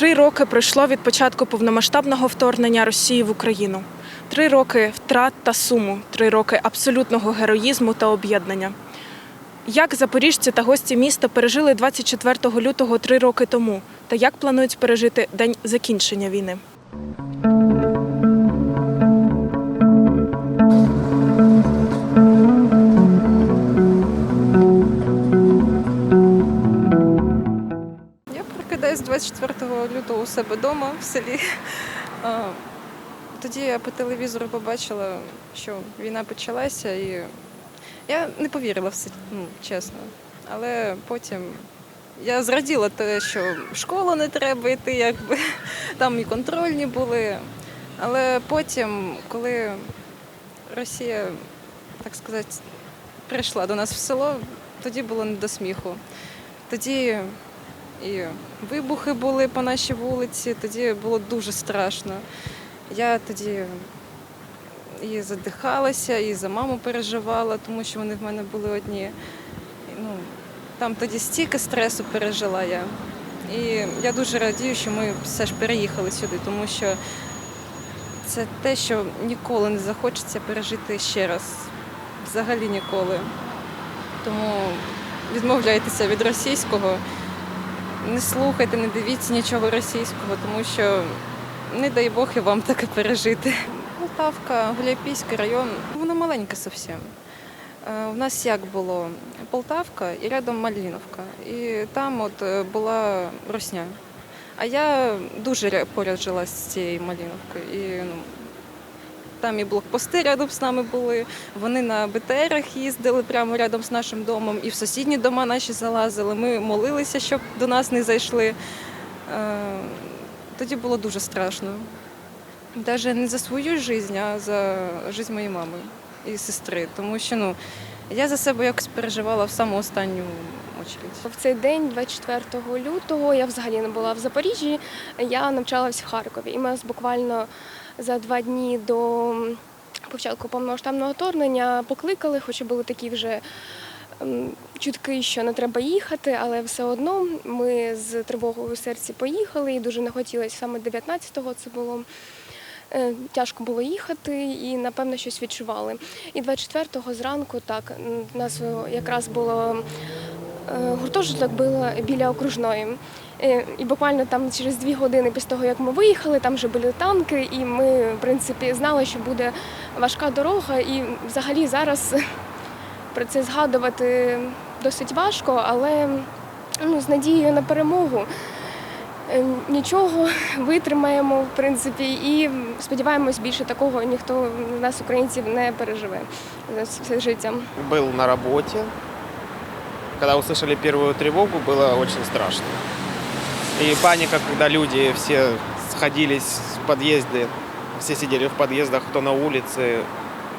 Три роки пройшло від початку повномасштабного вторгнення Росії в Україну. Три роки втрат та суму, три роки абсолютного героїзму та об'єднання. Як запоріжці та гості міста пережили 24 лютого три роки тому, та як планують пережити день закінчення війни? 24 лютого у себе вдома в селі. Тоді я по телевізору побачила, що війна почалася, і я не повірила в ну, чесно. Але потім я зраділа те, що в школу не треба йти, якби там і контрольні були. Але потім, коли Росія, так сказати, прийшла до нас в село, тоді було не до сміху. Тоді і вибухи були по нашій вулиці, тоді було дуже страшно. Я тоді і задихалася, і за маму переживала, тому що вони в мене були одні. Ну, там тоді стільки стресу пережила я. І я дуже радію, що ми все ж переїхали сюди, тому що це те, що ніколи не захочеться пережити ще раз. Взагалі ніколи. Тому відмовляйтеся від російського не слухайте, не дивіться нічого російського, тому що не дай Бог і вам таке пережити. Полтавка, Гуляйпійський район, воно маленьке зовсім. Е, У нас як було Полтавка і рядом Маліновка. І там от е, була Росня. А я дуже поряд жила з цією Маліновкою. І, ну, там і блокпости рядом з нами були. Вони на БТРах їздили прямо рядом з нашим домом, і в сусідні дома наші залазили. Ми молилися, щоб до нас не зайшли. Е, Тоді було дуже страшно. Навіть не за свою життя, а за життя моєї мами і сестри. Тому що ну, я за себе якось переживала в саму останню очередь. В цей день, 24 лютого, я взагалі не була в Запоріжжі, я навчалась в Харкові. І ми буквально за два дні до початку повномасштабного вторгнення покликали, хоч і були такі вже чутки, що не треба їхати, але все одно ми з тривогою у серці поїхали і дуже не хотілося саме 19-го це було. Е, Тяжко було їхати і, напевно, щось відчували. І 24-го зранку так, нас якраз було Гуртожиток було біля окружної. Е, І буквально там через дві години після того, як ми виїхали, там вже були танки, і ми, в принципі, знали, що буде важка дорога. І взагалі зараз про це згадувати досить важко, але ну, з надією на перемогу. Е, Нічого витримаємо, в принципі, і сподіваємось, більше такого ніхто з нас, українців, не переживе за все життя. был на работе. Когда услышали первую тревогу, было очень страшно. И паника, когда люди все сходились в подъезды, все сидели в подъездах, кто на улице.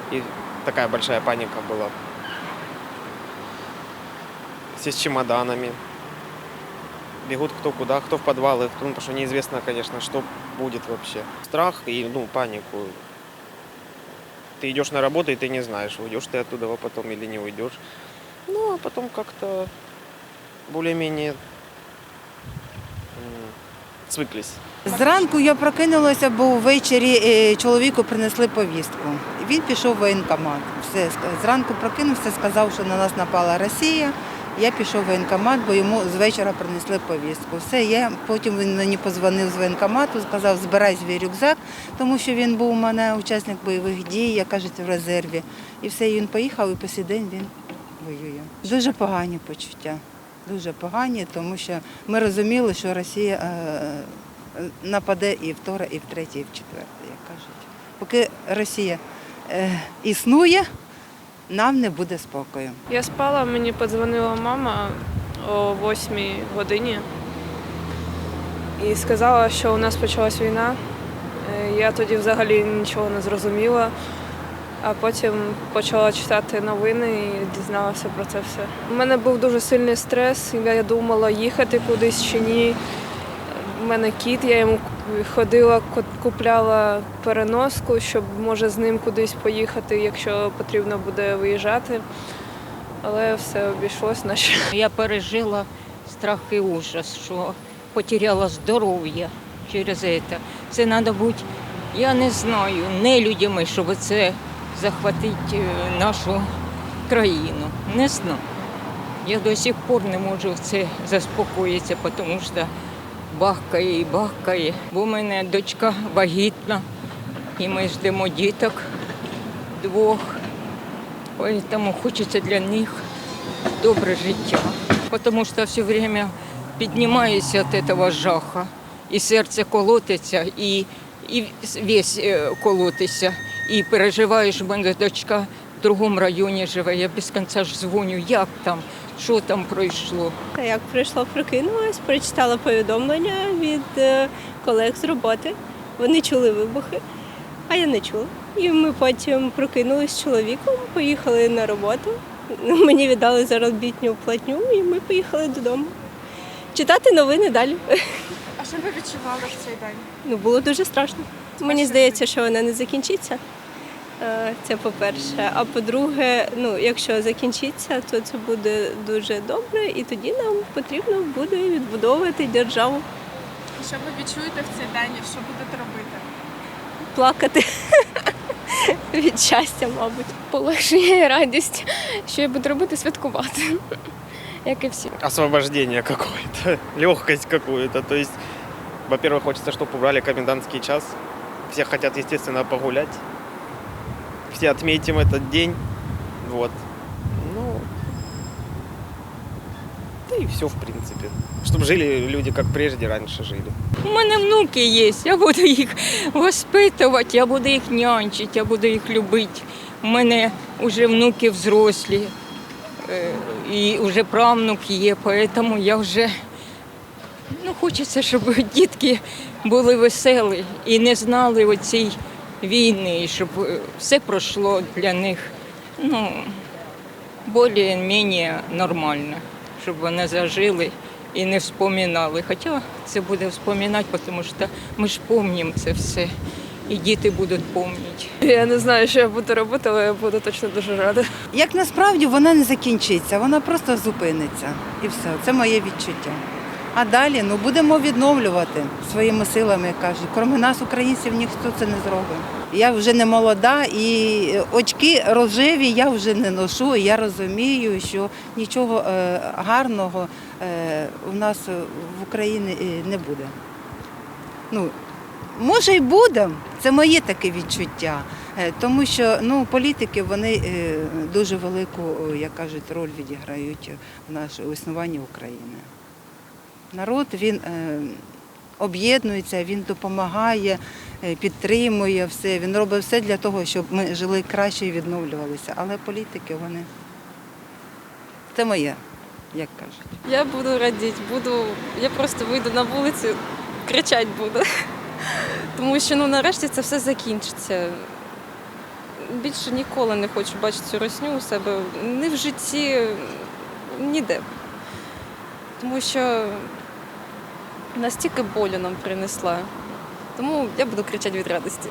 И такая большая паника была. Все с чемоданами. Бегут кто куда, кто в подвалы, кто, ну, потому что неизвестно, конечно, что будет вообще. Страх и ну, панику. Ты идешь на работу, и ты не знаешь, уйдешь ты оттуда потом или не уйдешь. Ну, а потом как-то более-менее свыклись. Зранку я прокинулася, бо ввечері е, чоловіку принесли повістку. Він пішов в воєнкомат. Все, зранку прокинувся, сказав, що на нас напала Росія. Я пішов в воєнкомат, бо йому з вечора принесли повістку. Все, я потім він мені позвонив з воєнкомату, сказав, збирай свій рюкзак, тому що він був у мене учасник бойових дій, як кажуть, в резерві. І все, він поїхав, і по сей день він воює. Дуже погані почуття. Дуже погані, тому що ми розуміли, що Росія е, нападе і в вторе, і в третє, і в четверте, як кажуть. Поки Росія е, існує, нам не буде спокою. Я спала, мені подзвонила мама о 8 годині і сказала, що у нас почалась війна. Е, Я тоді взагалі нічого не зрозуміла, а потім почала читати новини і дізналася про це все. У мене був дуже сильний стрес, я думала, їхати кудись чи ні. У мене кіт, я йому ходила, ку- купляла переноску, щоб може з ним кудись поїхати, якщо потрібно буде виїжджати. Але все обійшлось, наче. Я пережила страх і ужас, що потеряла здоров'я через это. Це треба бути, я не знаю, не людьми, щоб це захватити е, нашу країну. Не знаю. Я до сих пор не можу в це заспокоїтися, тому що бахкає і бахкає. Бо в мене дочка вагітна, і ми ждемо діток двох. Тому хочеться для них добре життя. Тому що все время піднімаюся від цього жаха, і серце колотиться, і, і весь е, колотиться. І переживаєш, в мене дочка в другому районі живе, я без кінця ж дзвоню, як там, що там пройшло. Та як прийшла, прокинулась, прочитала повідомлення від е, колег з роботи. Вони чули вибухи, а я не чула. І ми потім прокинулись з чоловіком, поїхали на роботу. Мені віддали заробітню платню, і ми поїхали додому. Читати новини далі. Що ви відчували в цей день? Ну, було дуже страшно. Мені здається, що вона не закінчиться. Е, Це по-перше. А по-друге, ну, якщо закінчиться, то це буде дуже добре, і тоді нам потрібно буде відбудовувати державу, Що ви відчуєте в цей день і що будете робити? плакати від щастя, мабуть. Полегшення і радість, що я буду робити святкувати, як і всі. Освобождение какое-то, легкость какую-то. То есть, во-первых, хочется, чтобы убрали комендантский час. Все хотят, естественно, погулять. Все отметим этот день. Вот. Ну, да и все, в принципе. Чтобы жили люди, как прежде, раньше жили. У мене внуки є, я буду їх воспитувати, я буду їх нянчити, я буду їх любити. У мене вже внуки взрослі, е, і вже правнук є, тому я вже ну, хочеться, щоб дітки були веселі і не знали оцій війни, і щоб е, все пройшло для них ну, більш-менш нормально, щоб вони зажили і не вспоминали. Хоча це буде вспоминати, тому що ми ж пам'ятаємо це все. І діти будуть пам'ятати. Я не знаю, що я буду робити, але я буду точно дуже рада. Як насправді вона не закінчиться, вона просто зупиниться. І все. Це моє відчуття. А далі ну, будемо відновлювати своїми силами, кажуть. Крім нас, українців, ніхто це не зробить. Я вже не молода і очки рожеві я вже не ношу. І я розумію, що нічого е, гарного е, у нас в Україні е, не буде. Ну, може й буде, це моє таке відчуття. Е, Тому що ну, політики вони е, дуже велику, як кажуть, роль відіграють в нашому існуванні України. Народ він е, об'єднується, він допомагає, е, підтримує все. Він робить все для того, щоб ми жили краще і відновлювалися. Але політики вони це моє, як кажуть. Я буду радіти, буду, я просто вийду на вулицю, кричати буду. Тому що ну, нарешті це все закінчиться. Більше ніколи не хочу бачити цю росню у себе ні в житті, ніде. Тому що настільки болю нам принесла. Тому я буду кричати від радості.